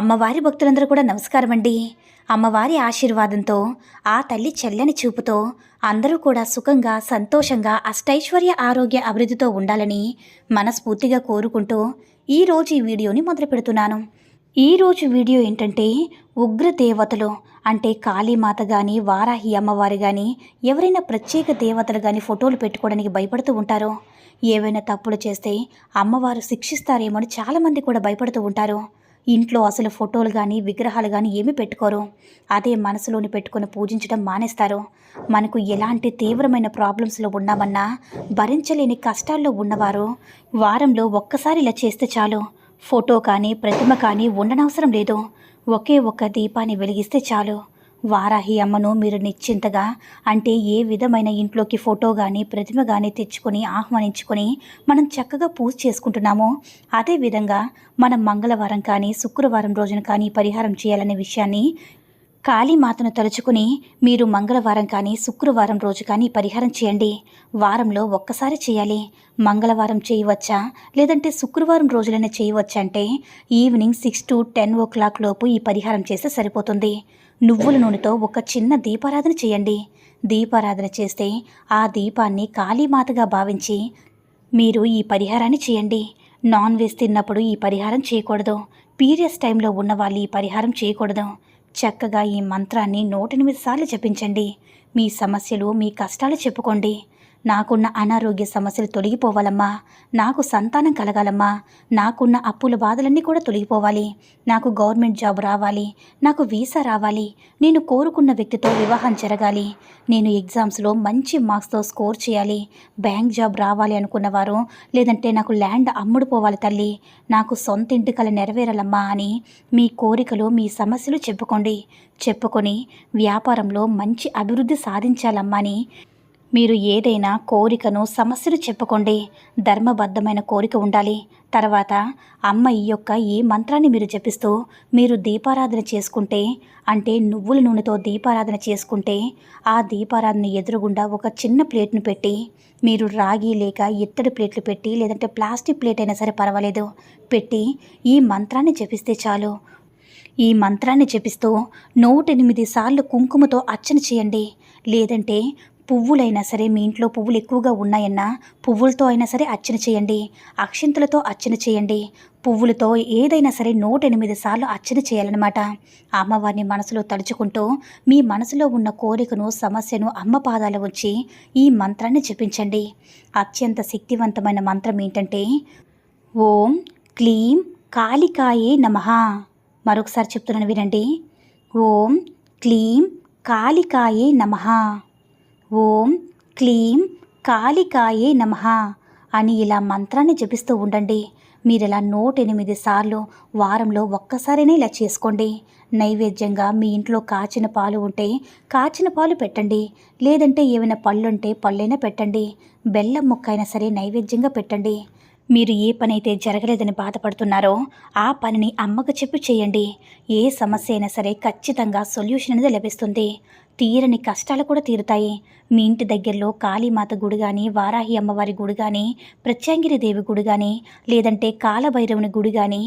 అమ్మవారి భక్తులందరూ కూడా నమస్కారం అండి. అమ్మవారి ఆశీర్వాదంతో ఆ తల్లి చెల్లని చూపుతో అందరూ కూడా సుఖంగా సంతోషంగా అష్టైశ్వర్య ఆరోగ్య అభివృద్ధితో ఉండాలని మనస్ఫూర్తిగా కోరుకుంటూ ఈరోజు ఈ వీడియోని మొదలు పెడుతున్నాను. ఈరోజు వీడియో ఏంటంటే ఉగ్ర దేవతలు అంటే కాళీమాత కానీ వారాహి అమ్మవారు కానీ ఎవరైనా ప్రత్యేక దేవతలు కానీ ఫోటోలు పెట్టుకోవడానికి భయపడుతూ ఉంటారో ఏవైనా తప్పులు చేస్తే అమ్మవారు శిక్షిస్తారేమో అని చాలామంది కూడా భయపడుతూ ఉంటారు. ఇంట్లో అసలు ఫోటోలు కానీ విగ్రహాలు కానీ ఏమీ పెట్టుకోరు. అదే మనసులోని పెట్టుకొని పూజించడం మానేస్తారు. మనకు ఎలాంటి తీవ్రమైన ప్రాబ్లమ్స్లో ఉన్నామన్నా భరించలేని కష్టాల్లో ఉన్నవారు వారంలో ఒక్కసారి ఇలా చేస్తే చాలు. ఫోటో కానీ ప్రతిమ కానీ ఉండనవసరం లేదు. ఒకే ఒక్క దీపాన్ని వెలిగిస్తే చాలు. వారాహి అమ్మను మీరు నిశ్చింతగా అంటే ఏ విధమైన ఇంట్లోకి ఫోటో కానీ ప్రతిమ కానీ తెచ్చుకొని ఆహ్వానించుకొని మనం చక్కగా పూజ చేసుకుంటున్నామో అదేవిధంగా మనం మంగళవారం కానీ శుక్రవారం రోజున కానీ పరిహారం చేయాలనే విషయాన్ని కాళీమాతను తలుచుకుని మీరు మంగళవారం కానీ శుక్రవారం రోజు కానీ పరిహారం చేయండి. వారంలో ఒక్కసారి చేయాలి. మంగళవారం చేయవచ్చా? లేదంటే శుక్రవారం రోజులైనా చేయవచ్చా అంటే evening six to ten o'clock లోపు ఈ పరిహారం చేస్తే సరిపోతుంది. నువ్వుల నూనెతో ఒక చిన్న దీపారాధన చేయండి. దీపారాధన చేస్తే ఆ దీపాన్ని కాళీమాతగా భావించి మీరు ఈ పరిహారాన్ని చేయండి. నాన్ వెజ్ తిన్నప్పుడు ఈ పరిహారం చేయకూడదు. పీరియడ్స్ టైంలో ఉన్న వాళ్ళు ఈ పరిహారం చేయకూడదు. చక్కగా ఈ మంత్రాన్ని నూటెనిమిది సార్లు జపించండి. మీ సమస్యలు మీ కష్టాలు చెప్పుకోండి. నాకున్న అనారోగ్య సమస్యలు తొలగిపోవాలమ్మా. నాకు సంతానం కలగాలమ్మా. నాకున్న అప్పుల బాధలన్నీ కూడా తొలగిపోవాలి. నాకు గవర్నమెంట్ జాబ్ రావాలి. నాకు వీసా రావాలి. నేను కోరుకున్న వ్యక్తితో వివాహం జరగాలి. నేను ఎగ్జామ్స్లో మంచి మార్క్స్తో స్కోర్ చేయాలి. బ్యాంక్ జాబ్ రావాలి అనుకున్నవారు లేదంటే నాకు ల్యాండ్ అమ్ముడుపోవాలి తల్లి. నాకు సొంత ఇంటి కల నెరవేరాలమ్మా అని మీ కోరికలు మీ సమస్యలు చెప్పుకోండి. చెప్పుకొని వ్యాపారంలో మంచి అభివృద్ధి సాధించాలమ్మా అని మీరు ఏదైనా కోరికను సమస్యను చెప్పుకోండి ధర్మబద్ధమైన కోరిక ఉండాలి. తర్వాత అమ్మ ఈ యొక్క ఈ మంత్రాన్ని మీరు జపిస్తూ మీరు దీపారాధన చేసుకుంటే అంటే నువ్వుల నూనెతో దీపారాధన చేసుకుంటే ఆ దీపారాధన ఎదురుగుండా ఒక చిన్న ప్లేట్ను పెట్టి మీరు రాగి లేక ఇత్తడి ప్లేట్లు పెట్టి లేదంటే ప్లాస్టిక్ ప్లేట్ అయినా సరే పర్వాలేదు పెట్టి ఈ మంత్రాన్ని జపిస్తే చాలు. ఈ మంత్రాన్ని జపిస్తూ నూటెనిమిది సార్లు కుంకుమతో అర్చన చేయండి. లేదంటే పువ్వులైనా సరే మీ ఇంట్లో పువ్వులు ఎక్కువగా ఉన్నాయన్నా పువ్వులతో అయినా సరే అర్చన చేయండి. అక్షింతలతో అర్చన చేయండి. పువ్వులతో ఏదైనా సరే నూట ఎనిమిది సార్లు అర్చన చేయాలన్నమాట. అమ్మవారిని మనసులో తలుచుకుంటూ మీ మనసులో ఉన్న కోరికను సమస్యను అమ్మ పాదాల ఉంచి ఈ మంత్రాన్ని జపించండి. అత్యంత శక్తివంతమైన మంత్రం ఏంటంటే ఓం క్లీం కాళికాయే నమ. మరొకసారి చెప్తున్నాను వినండి. ఓం క్లీం కాళికాయే నమః. ఓం క్లీం కాళికాయే నమ అని ఇలా మంత్రాన్ని జపిస్తూ ఉండండి. మీరు ఇలా నూట ఎనిమిది సార్లు వారంలో ఒక్కసారైనా ఇలా చేసుకోండి. నైవేద్యంగా మీ ఇంట్లో కాచిన పాలు ఉంటే కాచిన పాలు పెట్టండి. లేదంటే ఏమైనా పళ్ళుంటే పళ్ళైనా పెట్టండి. బెల్లం ముక్క అయినా సరే నైవేద్యంగా పెట్టండి. మీరు ఏ పని అయితే జరగలేదని బాధపడుతున్నారో ఆ పనిని అమ్మకు చెప్పి చేయండి. ఏ సమస్య అయినా సరే ఖచ్చితంగా సొల్యూషన్ అనేది లభిస్తుంది. తీరని కష్టాలు కూడా తీరుతాయి. మీ ఇంటి దగ్గరలో కాళీమాత గుడి కానీ వారాహి అమ్మవారి గుడి కానీ ప్రత్యాంగిరి దేవి గుడి కానీ లేదంటే కాలభైరవుని గుడి కానీ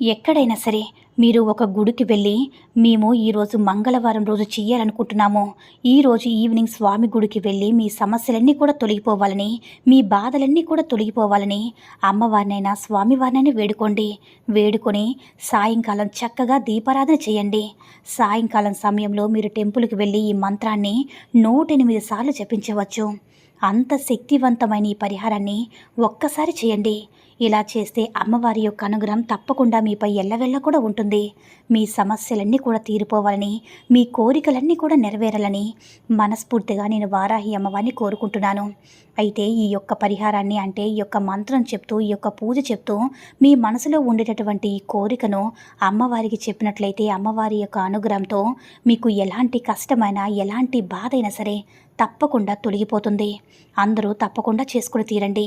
ఎక్కడైనా సరే మీరు ఒక గుడికి వెళ్ళి మేము ఈరోజు మంగళవారం రోజు చేయాలనుకుంటున్నాము ఈరోజు ఈవినింగ్ స్వామి గుడికి వెళ్ళి మీ సమస్యలన్నీ కూడా తొలగిపోవాలని మీ బాధలన్నీ కూడా తొలగిపోవాలని అమ్మవారినైనా స్వామివారినైనా వేడుకోండి. వేడుకొని సాయంకాలం చక్కగా దీపారాధన చేయండి. సాయంకాలం సమయంలో మీరు టెంపుల్కి వెళ్ళి ఈ మంత్రాన్ని నూట ఎనిమిది సార్లు జపించవచ్చు. అంత శక్తివంతమైన ఈ పరిహారాన్ని ఒక్కసారి చేయండి. ఇలా చేస్తే అమ్మవారి యొక్క అనుగ్రహం తప్పకుండా మీపై ఎల్లవెల్ల కూడా ఉంటుంది. మీ సమస్యలన్నీ కూడా తీరిపోవాలని మీ కోరికలన్నీ కూడా నెరవేరాలని మనస్ఫూర్తిగా నేను వారాహి అమ్మవారిని కోరుకుంటున్నాను. అయితే ఈ యొక్క పరిహారాన్ని అంటే ఈ యొక్క మంత్రం చెప్తూ ఈ యొక్క పూజ చెప్తూ మీ మనసులో ఉండేటటువంటి ఈ కోరికను అమ్మవారికి చెప్పినట్లయితే అమ్మవారి యొక్క అనుగ్రహంతో మీకు ఎలాంటి కష్టమైనా ఎలాంటి బాధ అయినా సరే తప్పకుండా తొలగిపోతుంది. అందరూ తప్పకుండా చేసుకుని తీరండి.